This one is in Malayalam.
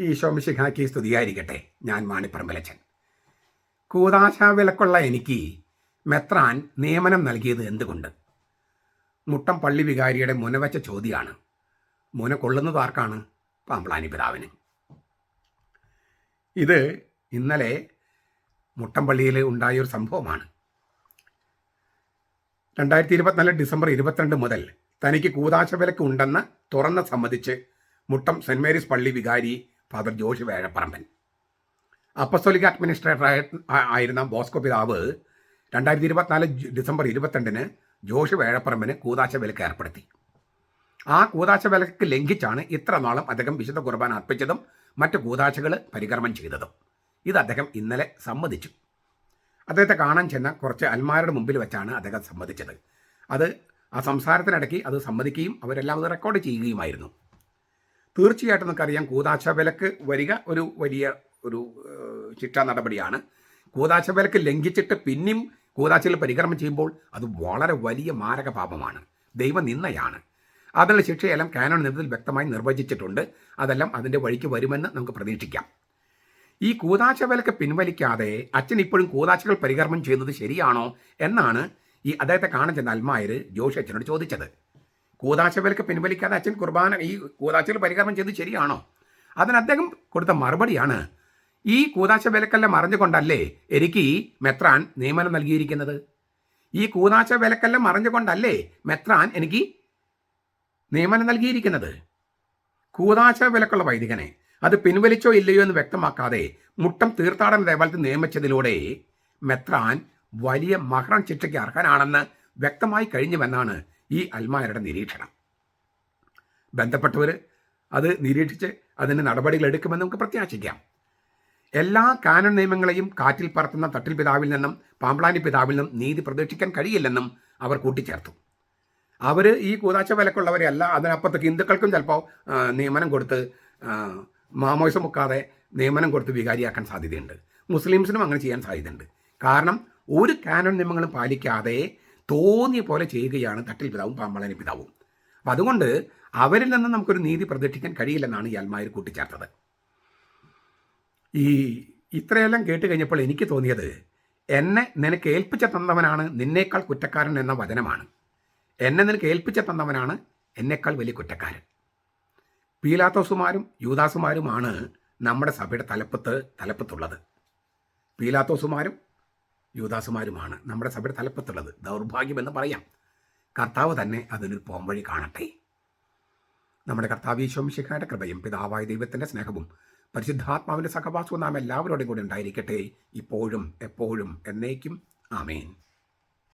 ഈ ശോമിശിഖാക്കി സ്തുതിയായിരിക്കട്ടെ. ഞാൻ മാണിപ്പറമ്പലച്ചൻ. കൂതാശ വിലക്കുള്ള എനിക്ക് മെത്രാൻ നിയമനം നൽകിയത് എന്തുകൊണ്ട്? മുട്ടം പള്ളി വികാരിയുടെ മുനവച്ച ചോദ്യമാണ്. മുന കൊള്ളുന്നത് ആർക്കാണ്? പാമ്പ്ളാനി പിതാവിന്. ഇത് ഇന്നലെ മുട്ടംപള്ളിയിൽ ഉണ്ടായ ഒരു സംഭവമാണ്. രണ്ടായിരത്തി ഇരുപത്തിനാല് ഡിസംബർ ഇരുപത്തിരണ്ട് മുതൽ തനിക്ക് കൂതാശ വിലക്ക് ഉണ്ടെന്ന് തുറന്ന് സമ്മതിച്ച് മുട്ടം സെന്റ് മേരീസ് പള്ളി വികാരി ഫാദർ ജോഷി വേഴപ്പറമ്പൻ. അപ്പസ്തോലിക അഡ്മിനിസ്ട്രേറ്റർ ആയിരുന്ന ബോസ്കോ പിതാവ് രണ്ടായിരത്തി ഇരുപത്തിനാല് ഡിസംബർ ഇരുപത്തിരണ്ടിന് ജോഷി വേഴപ്പറമ്പിന് കൂതാശ വിലക്ക് ഏർപ്പെടുത്തി. ആ കൂതാശ വിലക്ക് ലംഘിച്ചാണ് ഇത്ര നാളും അദ്ദേഹം വിശുദ്ധ കുർബാന അർപ്പിച്ചതും മറ്റ് കൂതാശകൾ പരികർമ്മം ചെയ്തതും. ഇത് അദ്ദേഹം ഇന്നലെ സമ്മതിച്ചു. അദ്ദേഹത്തെ കാണാൻ ചെന്ന കുറച്ച് അൽമാരുടെ മുമ്പിൽ വെച്ചാണ് അദ്ദേഹം സമ്മതിച്ചത്. അത് ആ സംസാരത്തിനിടയ്ക്ക് അത് സമ്മതിക്കുകയും അവരെല്ലാം അത് റെക്കോർഡ് ചെയ്യുകയുമായിരുന്നു. തീർച്ചയായിട്ടും നമുക്കറിയാം കൂതാശ വിലക്ക് വരിക ഒരു വലിയ ഒരു ശിക്ഷാ നടപടിയാണ്. കൂതാശ വിലക്ക് ലംഘിച്ചിട്ട് പിന്നെയും കൂതാശയിൽ പരികർമ്മം ചെയ്യുമ്പോൾ അത് വളരെ വലിയ മാരക പാപമാണ് ദൈവനിന്ദയാണ് അതിനുള്ള ശിക്ഷയെല്ലാം കാനോൺ നിയമത്തിൽ വ്യക്തമായി നിർവചിച്ചിട്ടുണ്ട്. അതെല്ലാം അതിന്റെ വഴിക്ക് വരുമെന്ന് നമുക്ക് പ്രതീക്ഷിക്കാം. ഈ കൂതാശ വിലക്ക് പിൻവലിക്കാതെ അച്ഛൻ ഇപ്പോഴും കൂതാശകൾ പരികർമ്മം ചെയ്യുന്നത് ശരിയാണോ എന്നാണ് ഈ അദ്ദേഹത്തെ കാണാൻ ചെന്ന അൽമായർ ജോഷി അച്ഛനോട് ചോദിച്ചത്. കൂതാശ വിലക്ക് പിൻവലിക്കാതെ അച്ഛൻ കുർബാന ഈ കൂതാശകൾ പരിഹാരം ചെയ്ത് ശരിയാണോ? അതിന് അദ്ദേഹം കൊടുത്ത മറുപടിയാണ് ഈ കൂതാശ വിലക്കെല്ലാം മറിഞ്ഞുകൊണ്ടല്ലേ എനിക്ക് ഈ മെത്രാൻ നിയമനം നൽകിയിരിക്കുന്നത്? ഈ കൂതാശ വിലക്കെല്ലാം മറിഞ്ഞുകൊണ്ടല്ലേ മെത്രാൻ എനിക്ക് നിയമനം നൽകിയിരിക്കുന്നത്? കൂതാശ വിലക്കുള്ള വൈദികനെ അത് പിൻവലിച്ചോ ഇല്ലയോ എന്ന് വ്യക്തമാക്കാതെ മുട്ടം തീർത്ഥാടന ദേവാലയത്തിൽ നിയമിച്ചതിലൂടെ മെത്രാൻ വലിയ മഹറം ശിക്ഷയ്ക്ക് അർഹനാണെന്ന് വ്യക്തമായി കഴിഞ്ഞുവെന്നാണ് ഈ അൽമാരുടെ നിരീക്ഷണം. ബന്ധപ്പെട്ടവർ അത് നിരീക്ഷിച്ച് അതിന് നടപടികൾ എടുക്കുമെന്ന് നമുക്ക് പ്രത്യാശിക്കാം. എല്ലാ കാനൺ നിയമങ്ങളെയും കാറ്റിൽ പറത്തുന്ന തട്ടിൽ പിതാവിൽ നിന്നും പാമ്പ്ലാനി പിതാവിൽ നിന്നും നീതി പ്രതീക്ഷിക്കാൻ കഴിയില്ലെന്നും അവർ കൂട്ടിച്ചേർത്തു. അവർ ഈ കൂതാച്ച വിലക്കുള്ളവരെ അല്ല അതിനപ്പുറത്ത് ഹിന്ദുക്കൾക്കും ചിലപ്പോൾ നിയമനം കൊടുത്ത് മാമോയിസം മുക്കാതെ നിയമനം കൊടുത്ത് വികാരിയാക്കാൻ സാധ്യതയുണ്ട്. മുസ്ലിംസിനും അങ്ങനെ ചെയ്യാൻ സാധ്യതയുണ്ട്. കാരണം ഒരു കാനൺ നിയമങ്ങളും പാലിക്കാതെ തോന്നിയ പോലെ ചെയ്യുകയാണ് തട്ടിൽ പിതാവും പാമ്പളനി പിതാവും. അപ്പം അതുകൊണ്ട് അവരിൽ നിന്ന് നമുക്കൊരു നീതി പ്രതീക്ഷിക്കാൻ കഴിയില്ലെന്നാണ് ഈ അൽമായർ കൂട്ടിച്ചേർത്തത്. ഈ ഇത്രയെല്ലാം കേട്ട് കഴിഞ്ഞപ്പോൾ എനിക്ക് തോന്നിയത് എന്നെ നിനക്ക് ഏൽപ്പിച്ച തന്നവനാണ് നിന്നേക്കാൾ കുറ്റക്കാരൻ എന്ന വചനമാണ്. എന്നെ നിനക്ക് ഏൽപ്പിച്ച തന്നവനാണ് എന്നേക്കാൾ വലിയ കുറ്റക്കാരൻ. പീലാത്തോസുമാരും യൂദാസുമാരുമാണ് നമ്മുടെ സഭയുടെ തലപ്പത്ത് തലപ്പത്തുള്ളത്. പീലാത്തോസുമാരും യൂദാസുമാരുമാണ് നമ്മുടെ സഭയുടെ തലപ്പത്തുള്ളത്. ദൗർഭാഗ്യമെന്ന് പറയാം. കർത്താവ് തന്നെ അതിനൊരു പോംവഴി കാണട്ടെ. നമ്മുടെ കർത്താവ് ഈശോമിശിഖായുടെ കൃപയും പിതാവായ ദൈവത്തിന്റെ സ്നേഹവും പരിശുദ്ധാത്മാവിന്റെ സഹവാസവും നാം എല്ലാവരോടും കൂടി ഉണ്ടായിരിക്കട്ടെ. ഇപ്പോഴും എപ്പോഴും എന്നേക്കും. ആമേൻ.